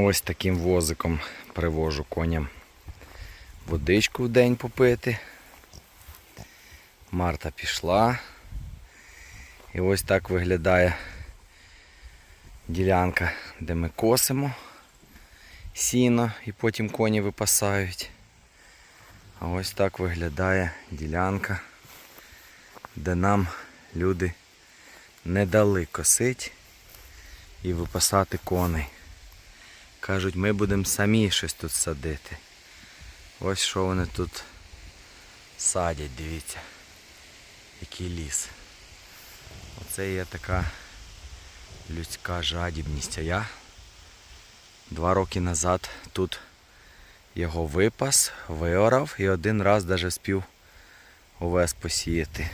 Ось таким возиком привожу коням водичку в день попити. Марта пішла. І ось так виглядає ділянка, де ми косимо сіно і потім коні випасають. А ось так виглядає ділянка, де нам люди не дали косить і випасати коней. Кажуть, ми будемо самі щось тут садити. Ось що вони тут садять, дивіться. Який ліс. Оце є така людська жадібність. А я два роки назад тут його випас, виорав і один раз навіть спів овес посіяти.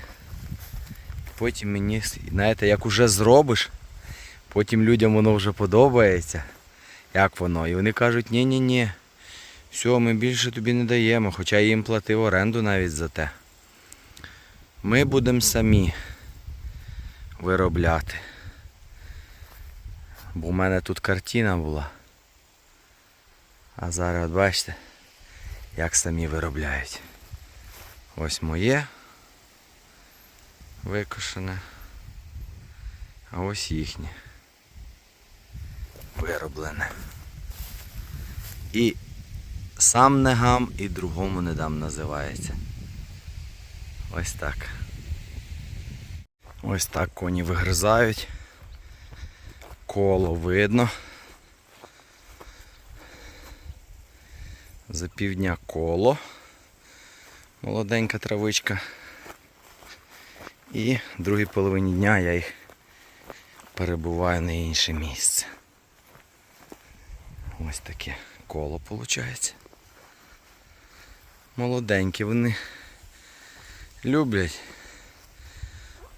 Потім мені, знаєте, як уже зробиш, потім людям воно вже подобається. Як воно? І вони кажуть, ні-ні-ні, все, ми більше тобі не даємо, хоча я їм платив оренду навіть за те. Ми будемо самі виробляти. Бо в мене тут картина була. А зараз бачите, як самі виробляють. Ось моє викошене. А ось їхнє. Вироблене. І сам не гам, і другому не дам називається. Ось так. Ось так коні вигризають. Коло видно. За півдня коло. Молоденька травичка. І другій половині дня я їх перебуваю на інше місце. Ось таке коло виходить. Молоденькі вони люблять.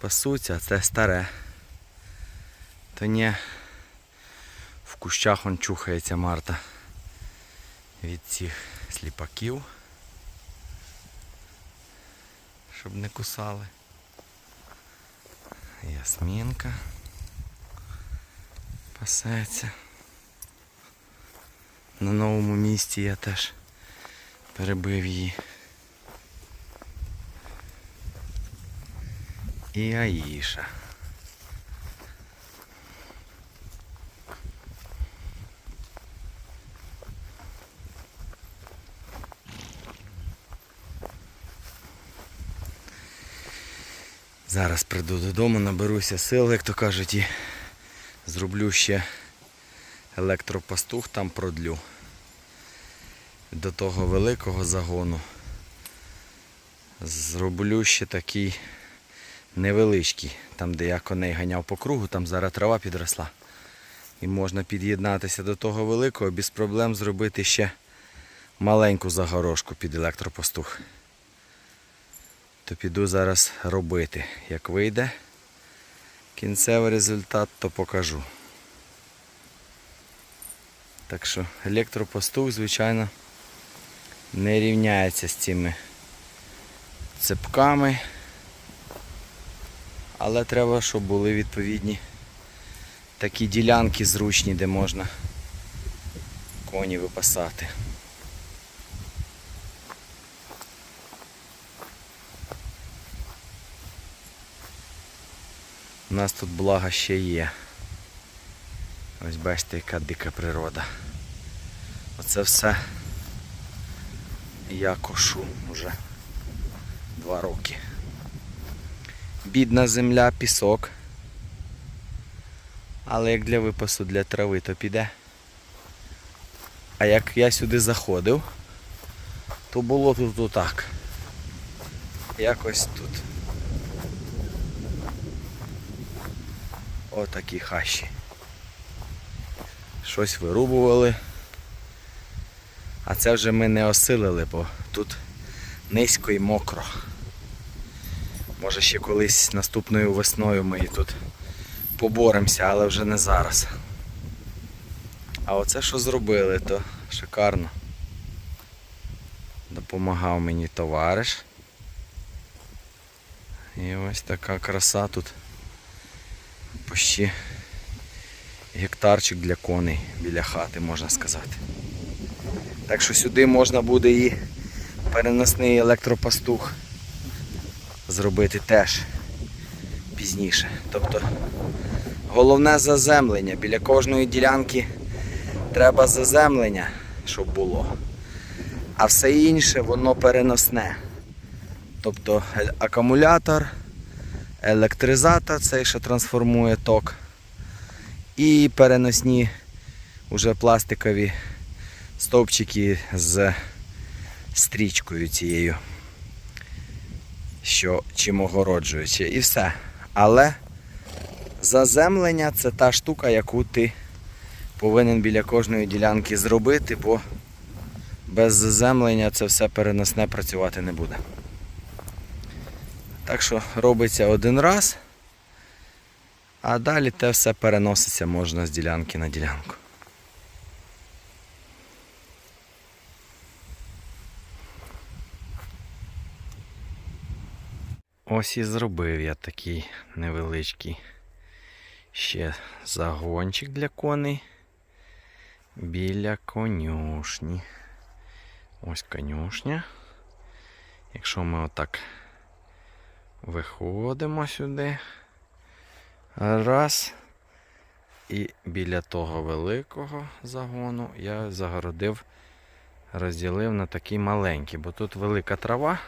Пасуться, а це старе. То ні. В кущах он чухається Марта від цих сліпаків. Щоб не кусали. Ясмінка пасеться. На новому місці я теж перебив її. І Аїша. Зараз прийду додому, наберуся сил, як то кажуть, і зроблю ще електропастух, там продлю. До того великого загону. Зроблю ще такий невеличкий, там де я коней ганяв по кругу, там зараз трава підросла. І можна під'єднатися до того великого, без проблем зробити ще маленьку загорожку під електропастух. То піду зараз робити. Як вийде кінцевий результат, то покажу. Так що електропастух, звичайно, не рівняється з цими цепками. Але треба, щоб були відповідні такі ділянки зручні, де можна коні випасати. У нас тут блага ще є. Ось бачите, яка дика природа. Оце все я кошу вже два роки. Бідна земля, пісок. Але як для випасу для трави, то піде. А як я сюди заходив, то було тут отак. Якось тут. Отакі хащі. Щось вирубували. А це вже ми не осилили, бо тут низько і мокро. Може ще колись наступною весною ми і тут поборемося, але вже не зараз. А оце що зробили, то шикарно. Допомагав мені товариш. І ось така краса тут. Почти гектарчик для коней біля хати, можна сказати. Так що сюди можна буде і переносний електропастух зробити теж пізніше. Тобто головне заземлення. Біля кожної ділянки треба заземлення, щоб було. А все інше воно переносне. Тобто е- акумулятор, електризатор, цей, що трансформує ток, і переносні уже пластикові стовпчики з стрічкою цією, що чим огороджуючи, і все. Але заземлення це та штука, яку ти повинен біля кожної ділянки зробити, бо без заземлення це все переносне працювати не буде. Так що робиться один раз, а далі те все переноситься можна з ділянки на ділянку. Ось і зробив я такий невеличкий ще загончик для коней біля конюшні. Ось конюшня. Якщо ми отак виходимо сюди. Раз. І біля того великого загону я загородив, розділив на такий маленький, бо тут велика трава.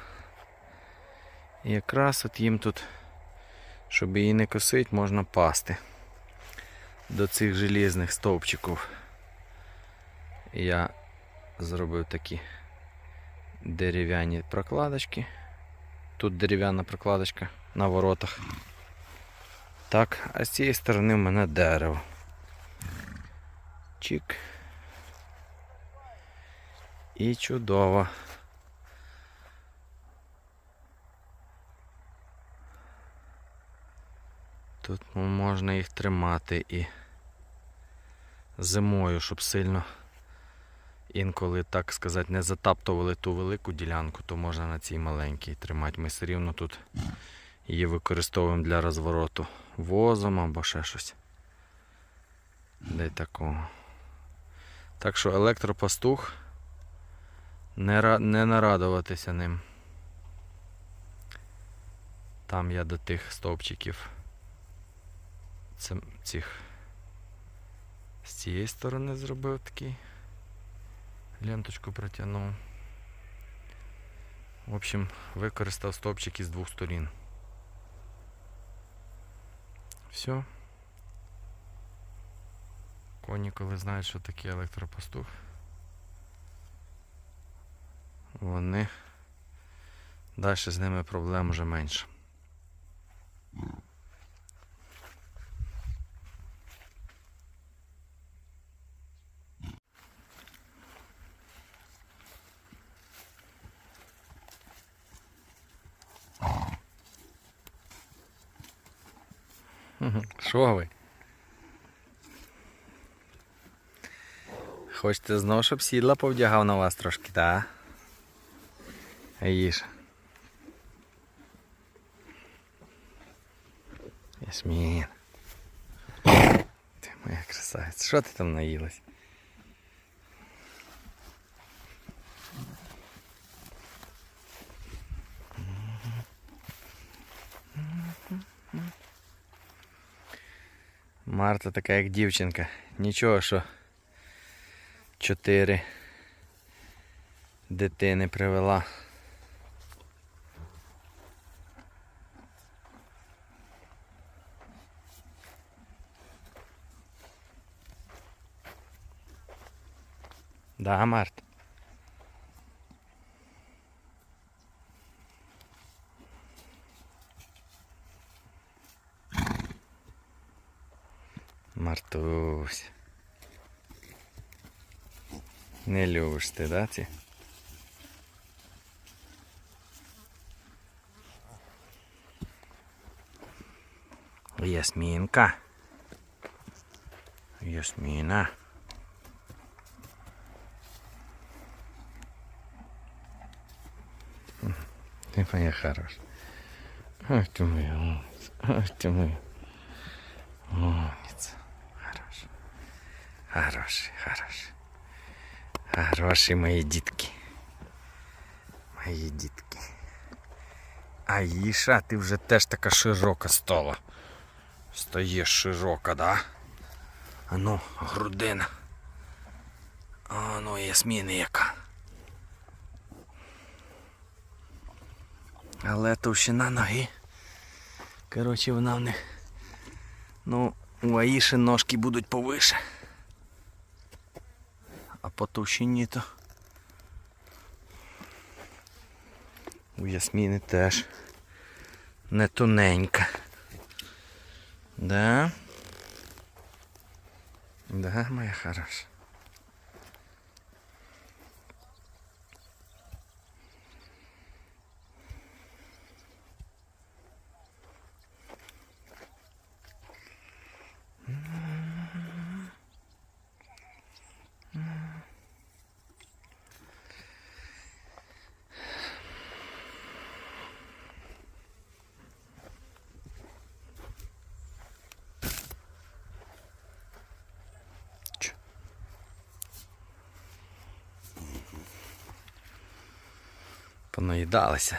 І якраз от їм тут, щоб її не косить, можна пасти до цих желізних стовпчиків. Я зробив такі дерев'яні прокладочки. Тут дерев'яна прокладочка на воротах. Так, а з цієї сторони в мене дерево. Чик. І чудово. Тут ну, можна їх тримати і зимою, щоб сильно інколи, так сказати, не затаптували ту велику ділянку, то можна на цій маленькій тримати. Ми все рівно тут її використовуємо для розвороту возом або ще щось. Де такого. Так що електропастух не, не нарадуватися ним. Там я до тих стовпчиків цих з цієї сторони зробив такий ленточку протягнув. В общем, використав стовпчики з двох сторін. Все. Коні, коли знають, що таке електропастух, вони далі з ними проблем вже менше. Що ви? Хочете знову, щоб сідла повдягав на вас трошки, так? Їж. Ясмін. Ти моя красавиця. Що ти там наїлась? Марта така як дівчинка. Нічого, що чотири дитини привела. Да, Март. Не любиш ти, да, ці? Ясмінка. Ясміна. Ты моя хорошая. Ах ты моя умница. Ах ты моя умница. Хорошая. Хороший, хороший. Хороші мої дітки. Мої дітки. А ти вже теж така широка стала. Стаєш широка, да? А ну, грудина. А ну, ясміни яка. Але товщина ноги. Коротше, вона в них. Ну, у Аїші ножки будуть повише. А по товщині то. У Ясміни теж не тоненька. Да? Да, моя хороша. Понаїдалися.